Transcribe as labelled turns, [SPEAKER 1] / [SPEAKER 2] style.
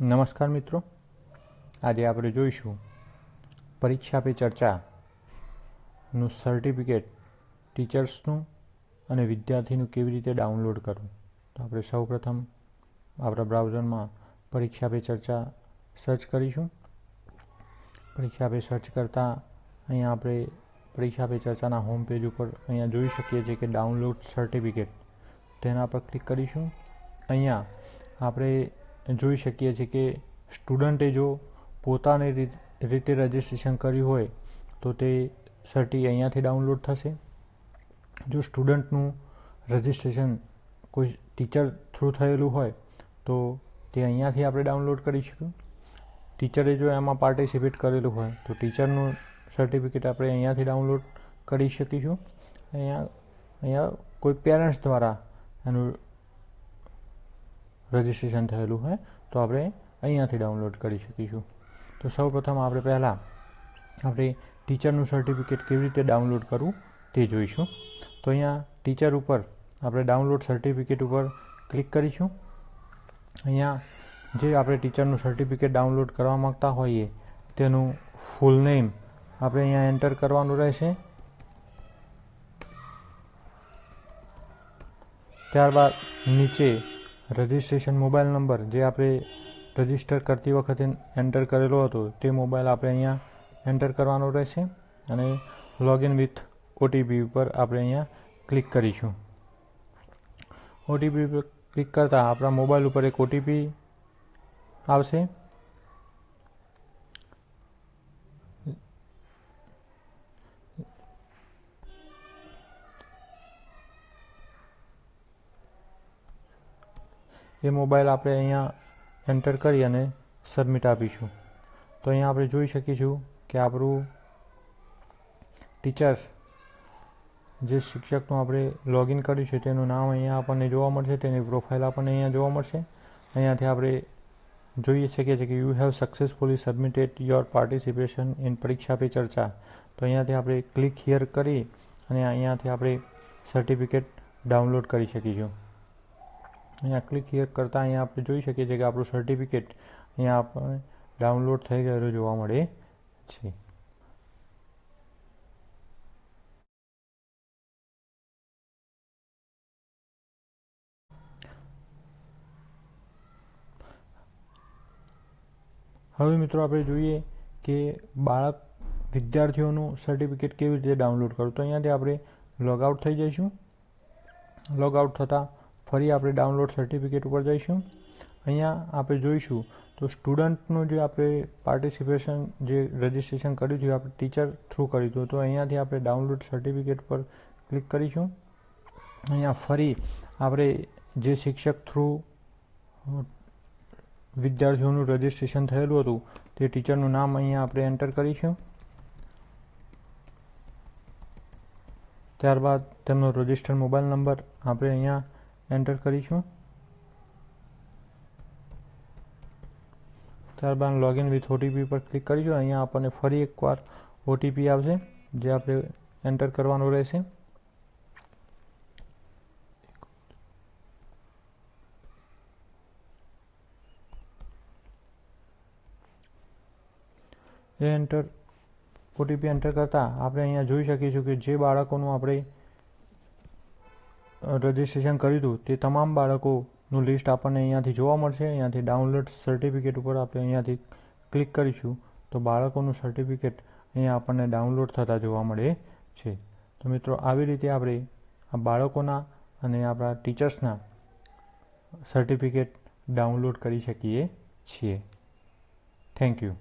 [SPEAKER 1] નમસ્કાર મિત્રો. આજે આપણે જોઈશું પરીક્ષા પે ચર્ચાનું સર્ટિફિકેટ ટીચર્સનું અને વિદ્યાર્થીનું કેવી રીતે ડાઉનલોડ કરવું. તો આપણે સૌપ્રથમ આપણા બ્રાઉઝરમાં પરીક્ષા પે ચર્ચા સર્ચ કરીશું. પરીક્ષા પે સર્ચ કરતાં અહીંયા આપણે પરીક્ષા પે ચર્ચાના હોમ પેજ ઉપર અહીંયા જોઈ શકીએ છીએ કે ડાઉનલોડ સર્ટિફિકેટ તેના પર ક્લિક કરીશું. અહીંયા આપણે જોઈ શકીએ છીએ કે સ્ટુડન્ટે જો પોતાની રીતે રજિસ્ટ્રેશન કર્યું હોય, તો તે સર્ટી અહીંયાથી ડાઉનલોડ થશે. જો સ્ટુડન્ટનું રજિસ્ટ્રેશન કોઈ ટીચર થ્રુ થયેલું હોય, તો તે અહીંયાથી આપણે ડાઉનલોડ કરીશું ટીચરે જો એમાં પાર્ટિસિપેટ કરેલું હોય, તો ટીચરનું સર્ટિફિકેટ આપણે અહીંયાથી ડાઉનલોડ કરી શકીશું. અહીંયા અહીંયા કોઈ પેરેન્ટ્સ દ્વારા એનું રજિસ્ટ્રેશન થયેલું હોય, તો આપણે અહીંયાથી ડાઉનલોડ કરી શકીશું. તો સૌપ્રથમ આપણે પહેલાં આપણે ટીચરનું સર્ટિફિકેટ કેવી રીતે ડાઉનલોડ કરવું તે જોઈશું. તો અહીંયા ટીચર ઉપર આપણે ડાઉનલોડ સર્ટિફિકેટ ઉપર ક્લિક કરીશું. અહીંયા જે આપણે ટીચરનું સર્ટિફિકેટ ડાઉનલોડ કરવા માગતા હોઈએ, તેનું ફૂલ નેમ આપણે અહીંયા એન્ટર કરવાનું રહેશે. ત્યારબાદ નીચે રજિસ્ટ્રેશન મોબાઈલ નંબર જે આપણે રજિસ્ટર કરતી વખતે એન્ટર કરેલો હતો, તે મોબાઈલ આપણે અહીંયા એન્ટર કરવાનો રહેશે અને લોગિન વિથ ઓટીપી ઉપર આપણે અહીંયા ક્લિક કરીશું. ઓટીપી પર ક્લિક કરતાં આપણા મોબાઈલ ઉપર એક ઓટીપી આવશે. એ મોબાઈલ આપણે અહીંયા એન્ટર કરી અને સબમિટ આપીશું. તો અહીંયા આપણે જોઈ શકીશું કે આપણું ટીચર જે શિક્ષકનું આપણે લોગિન કર્યું છે તેનું નામ અહીંયા આપણને જોવા મળશે, તેની પ્રોફાઇલ આપણને અહીંયા જોવા મળશે. અહીંયાથી આપણે જોઈ શકીએ છીએ કે you have successfully submitted your participation in Pariksha Pe Charcha. તો અહીંયાથી આપણે ક્લિક હિયર કરી અને અહીંયાથી આપણે સર્ટિફિકેટ ડાઉનલોડ કરી શકીશું. અહીંયા ક્લિક હિયર કરતાં અહીંયા આપણે જોઈ શકીએ છીએ કે આપણું સર્ટિફિકેટ અહીંયા આપણે ડાઉનલોડ થઈ ગયેલું જોવા મળે છે. હવે મિત્રો આપણે જોઈએ કે બાળક વિદ્યાર્થીઓનું સર્ટિફિકેટ કેવી રીતે ડાઉનલોડ કરવું? તો અહીંયાથી આપણે લોગઆઉટ થઈ જઈશું. લોગઆઉટ થતાં ફરી આપણે ડાઉનલોડ સર્ટિફિકેટ ઉપર જઈશું. અહીંયા આપણે જોઈશું તો સ્ટુડન્ટનું જે આપણે પાર્ટિસિપેશન જે રજિસ્ટ્રેશન કર્યું હતું આપણે ટીચર થ્રુ કર્યું હતું. તો અહીંયાથી આપણે ડાઉનલોડ સર્ટિફિકેટ પર ક્લિક કરીશું. અહીંયા ફરી આપણે જે શિક્ષક થ્રુ વિદ્યાર્થીઓનું રજિસ્ટ્રેશન થયેલું હતું, તે ટીચરનું નામ અહીંયા આપણે એન્ટર કરીશું. ત્યારબાદ તેમનો રજિસ્ટર્ડ મોબાઈલ નંબર આપણે અહીંયા એન્ટર કરીશું. ત્યારબાદ લોગિન વિથ ઓટીપી પર ક્લિક કરીશું. અહીંયા આપણને ફરી એકવાર ઓટીપી આવશે, જે આપણે એન્ટર કરવાનો રહેશે. એ એન્ટર ઓટીપી એન્ટર કરતાં આપણે અહીંયા જોઈ શકીશું કે જે બાળકોનું આપણે રજિસ્ટ્રેશન કર્યું હતું. તે તમામ બાળકોનું લિસ્ટ આપણને અહીંયાથી જોવા મળશે. અહીંયાથી ડાઉનલોડ સર્ટિફિકેટ ઉપર આપણે અહીંયાથી ક્લિક કરીશું તો બાળકોનું સર્ટિફિકેટ અહીંયા આપણને ડાઉનલોડ થતાં જોવા મળે છે. તો મિત્રો, આવી રીતે આપણે આ બાળકોના અને આપણા ટીચર્સના સર્ટિફિકેટ ડાઉનલોડ કરી શકીએ છીએ. Thank you